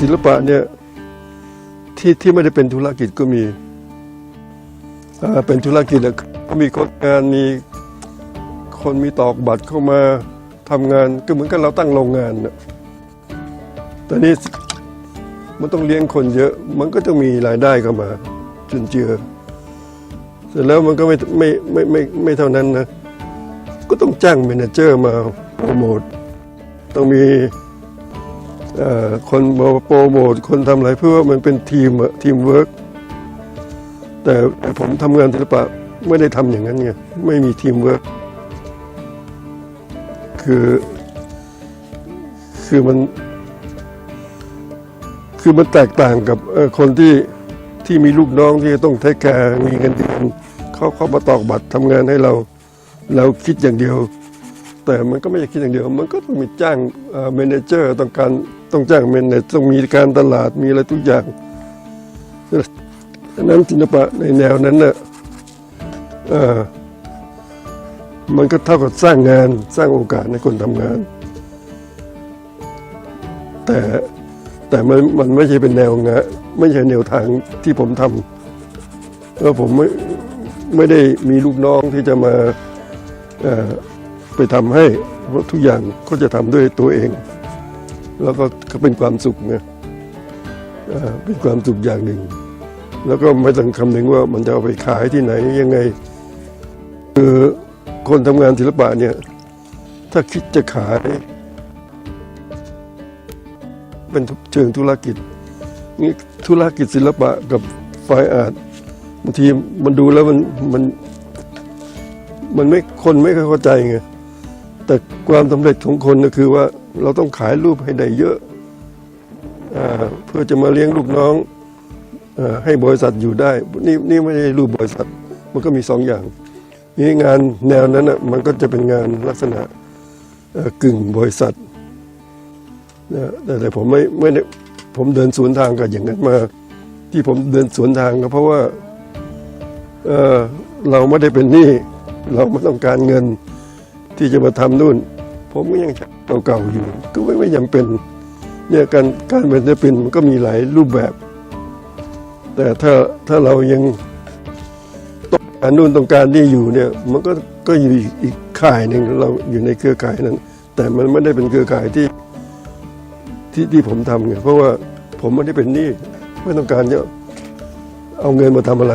ศิลปะเนี่ยที่ที่ไม่ได้เป็นธุรกิจก็มีเป็นธุรกิจแล้วก็มีคนงานมีคนมีตอกบัตรเข้ามาทำงานก็เหมือนกับเราตั้งโรงงานน่ะแต่นี่ มันต้องเลี้ยงคนเยอะ มันก็ต้องมีรายได้เข้ามาจุนเจือ เสร็จแล้วมันก็ไม่ไม่ไม่ไม่ไม่เท่านั้นนะ ก็ต้องจ้างเมเนเจอร์มาโปรโมทต้องมีคนมาโปรโมทคนทำอะไรเพื่อว่ามันเป็นทีมอะทีมเวิร์กแต่แต่ผมทำงานศิลปะไม่ได้ทำอย่างนั้นไงไม่มีทีมเวิร์กคือคือมัน คือมันแตกต่างกับคนที่ที่มีลูกน้องที่ต้องเทคแคร์มีเงินเดือนเขาเข้ามาตอกบัตรทำงานให้เรา เราคิดอย่างเดียว แต่มันก็ไม่ใช่คิดอย่างเดียว มันก็ต้องมีจ้างเมนเจอร์ต้องการต้องจ้างเมนเจต้องมีการตลาดมีอะไรทุกอย่างดังนั้นศิลปะในแนวนั้นน่ะเอ่อมันก็เท่ากับสร้างงานสร้างโอกาสให้คนทำงาน แต่ แต่มันมันไม่ใช่เป็นแนวงานไม่ใช่แนวทางที่ผมทำแล้วผมไม่ไม่ได้มีลูกน้องที่จะมาไปทำให้เพราะทุกอย่างก็จะทำด้วยตัวเอง แล้วก็ก็เป็นความสุขไงเอ่อเป็นความสุขอย่างหนึ่ง แล้วก็ไม่ต้องคำนึงว่ามันจะเอาไปขายที่ไหนยังไง คือคนทำงานศิลปะเนี่ย ถ้าคิดจะขาย เป็นเชิงธุรกิจนี่ธุรกิจศิลปะกับฝ่ายอาร์ตบางทีมันดูแล้วมันมัน มันไม่คนไม่เข้าใจไงแต่ความสำเร็จของคนก็คือว่าเราต้องขายรูปให้ได้เยอะอเพื่อจะมาเลี้ยงลูกน้องอให้บริษัทอยู่ได้ นี่นี่ไม่ใช่รูปบริษัท มันก็มีสองอย่างนี่งานแนวนั้นอะมันก็จะเป็นงานลักษณะกึ่งบริษัท แต่แต่ผมไม่ไม่ได้ผมเดินสวนทางกับอย่างนั้นมา ที่ผมเดินสวนทางก็เพราะว่าเออเราไม่ได้เป็นหนี้เราไม่ต้องการเงินที่จะมาทำนู่น ผมก็ยังเก่าๆอยู่ ก็ไม่ไม่จำเป็นเนี่ยการการเป็นศิลปินมันก็มีหลายรูปแบบ แต่ถ้าถ้าเรายังต้องการนู่นต้องการนี่อยู่เนี่ย มันก็ก็อยู่อีกข่ายหนึ่งเราอยู่ในเครือข่ายนั้น แต่มันไม่ได้เป็นเครือข่ายที่ ที่ที่ผมทำไงเพราะว่าผมไม่ได้เป็นหนี้ไม่ต้องการจะเอาเงินมาทำอะไร